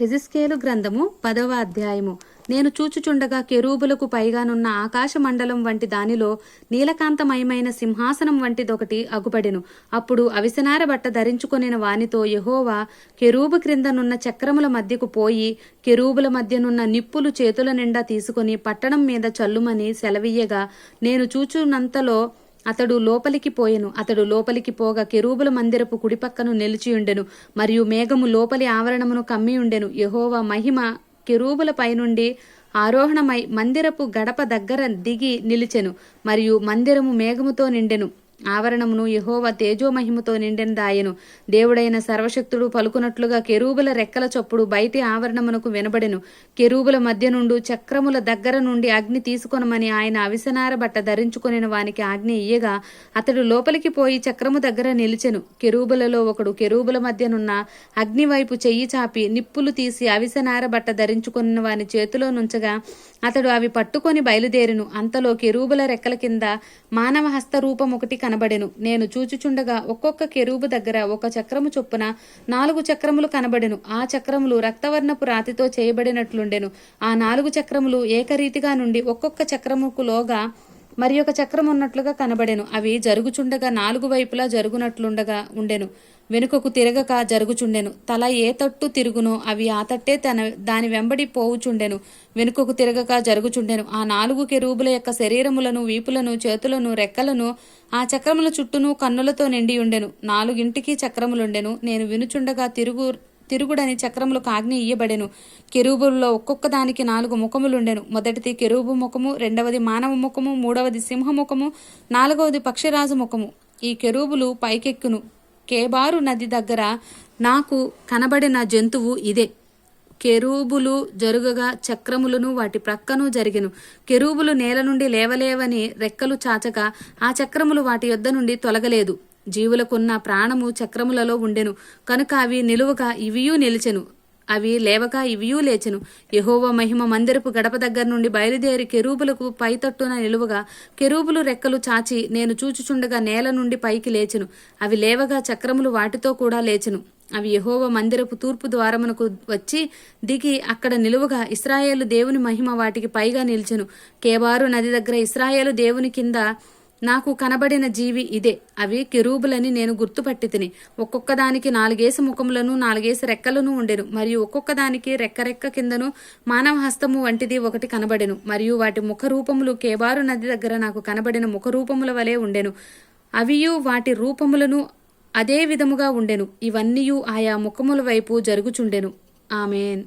హెజిస్కేలు గ్రంథము పదవ అధ్యాయము. నేను చూచుచుండగా కెరూబులకు పైగానున్న ఆకాశ మండలం వంటి దానిలో నీలకాంతమయమైన సింహాసనం వంటిదొకటి అగుపడెను. అప్పుడు అవిసనార బట్ట ధరించుకొనిన వానితో యహోవా కెరూబు క్రిందనున్న చక్రముల మధ్యకు పోయి కెరూబుల మధ్యనున్న నిప్పులు చేతుల నిండా తీసుకొని పట్టణం మీద చల్లుమని సెలవీయగా నేను చూచునంతలో అతడు లోపలికి పోయెను. అతడు లోపలికి పోగా కెరూబుల మందిరపు కుడిపక్కను నిలిచియుండెను మరియు మేఘము లోపలి ఆవరణమును కమ్మియుండెను యహోవా మహిమ కెరూబుల పైనుండి ఆరోహణమై మందిరపు గడప దగ్గర దిగి నిలిచెను. మరియు మందిరము మేఘముతో నిండెను. ఆవరణమును యహోవ తేజోమహిమతో నిండినదాయను. దాయెను దేవుడైన సర్వశక్తుడు పలుకునట్లుగా కెరూబుల రెక్కల చప్పుడు బయటి ఆవరణమునకు వినబడెను. కెరూబుల మధ్య నుండి చక్రముల దగ్గర నుండి అగ్ని తీసుకొనమని ఆయన అవిసనార బట్ట ధరించుకొనిన వానికి ఆజ్ఞ ఇయ్యగా అతడు లోపలికి పోయి చక్రము దగ్గర నిలిచెను. కెరూబులలో ఒకడు కెరూబుల మధ్యనున్న అగ్ని వైపు చెయ్యి చాపి నిప్పులు తీసి అవిసనార బట్ట ధరించుకున్న వాని చేతిలో నుంచగా అతడు అవి పట్టుకొని బయలుదేరిను. అంతలో కెరూబుల రెక్కల కింద మానవ హస్త రూపం ఒకటి కనబడెను. నేను చూచుచుండగా ఒక్కొక్క కెరూబు దగ్గర ఒక చక్రము చొప్పున నాలుగు చక్రములు కనబడెను. ఆ చక్రములు రక్తవర్ణపు రాతితో చేయబడినట్లుండెను. ఆ నాలుగు చక్రములు ఏకరీతిగా నుండి ఒక్కొక్క చక్రముకు లోగా మరి ఒక చక్రం ఉన్నట్లుగా కనబడెను. అవి జరుగుచుండగా నాలుగు వైపులా జరుగునట్లుండగా ఉండెను. వెనుకకు తిరగక జరుగుచుండెను. తల ఏ తట్టు తిరుగునో అవి ఆ తట్టే తన దాని వెంబడి పోవుచుండెను. వెనుకకు తిరగక జరుగుచుండెను. ఆ నాలుగు కెరూబుల యొక్క శరీరములను వీపులను చేతులను రెక్కలను ఆ చక్రముల చుట్టూను కన్నులతో నిండి ఉండెను నాలుగింటికి చక్రములుండెను. నేను వినుచుండగా తిరుగు తిరుగుడని చక్రములకు ఆజ్ఞ ఇయ్యబడెను. కెరూబుల్లో ఒక్కొక్క దానికి నాలుగు ముఖములుండెను. మొదటిది కెరూబు ముఖము రెండవది మానవ ముఖము మూడవది సింహముఖము నాలుగవది పక్షిరాజు ముఖము. ఈ కెరూబులు పైకెక్కును. కేబారు నది దగ్గర నాకు కనబడిన జంతువు ఇదే. కెరూబులు జరుగగా చక్రములను వాటి ప్రక్కను జరిగెను. కెరూబులు నేల నుండి లేవలేవని రెక్కలు చాచగా ఆ చక్రములు వాటి యొద్ద నుండి తొలగలేదు. జీవులకున్న ప్రాణము చక్రములలో ఉండెను. కనుక అవి నిలువగా ఇవియూ నిలిచెను. అవి లేవగా ఇవియూ లేచెను. యహోవ మహిమ మందిరపు గడప దగ్గర నుండి బయలుదేరి కెరూబులకు పైతట్టున నిలువగా కెరూబులు రెక్కలు చాచి నేను చూచుచుండగా నేల నుండి పైకి లేచెను. అవి లేవగా చక్రములు వాటితో కూడా లేచెను. అవి యహోవ మందిరపు తూర్పు ద్వారమునకు వచ్చి దిగి అక్కడ నిలువగా ఇస్రాయేలు దేవుని మహిమ వాటికి పైగా నిలిచెను. కేబారు నది దగ్గర ఇస్రాయేలు దేవుని కింద నాకు కనబడిన జీవి ఇదే. అవి కిరూబులని నేను గుర్తుపట్టి తిని ఒక్కొక్కదానికి నాలుగేసి ముఖములను నాలుగేసి రెక్కలను ఉండెను. మరియు ఒక్కొక్కదానికి రెక్కరెక్క రెక్క రెక్క కిందను మానవ హస్తము వంటిది ఒకటి కనబడెను. మరియు వాటి ముఖ రూపములు కేబారు నది దగ్గర నాకు కనబడిన ముఖ రూపముల వలె ఉండెను. అవియు వాటి రూపములను అదే విధముగా ఉండెను. ఇవన్నీయు ఆయా ముఖముల వైపు జరుగుచుండెను. ఆమెన్.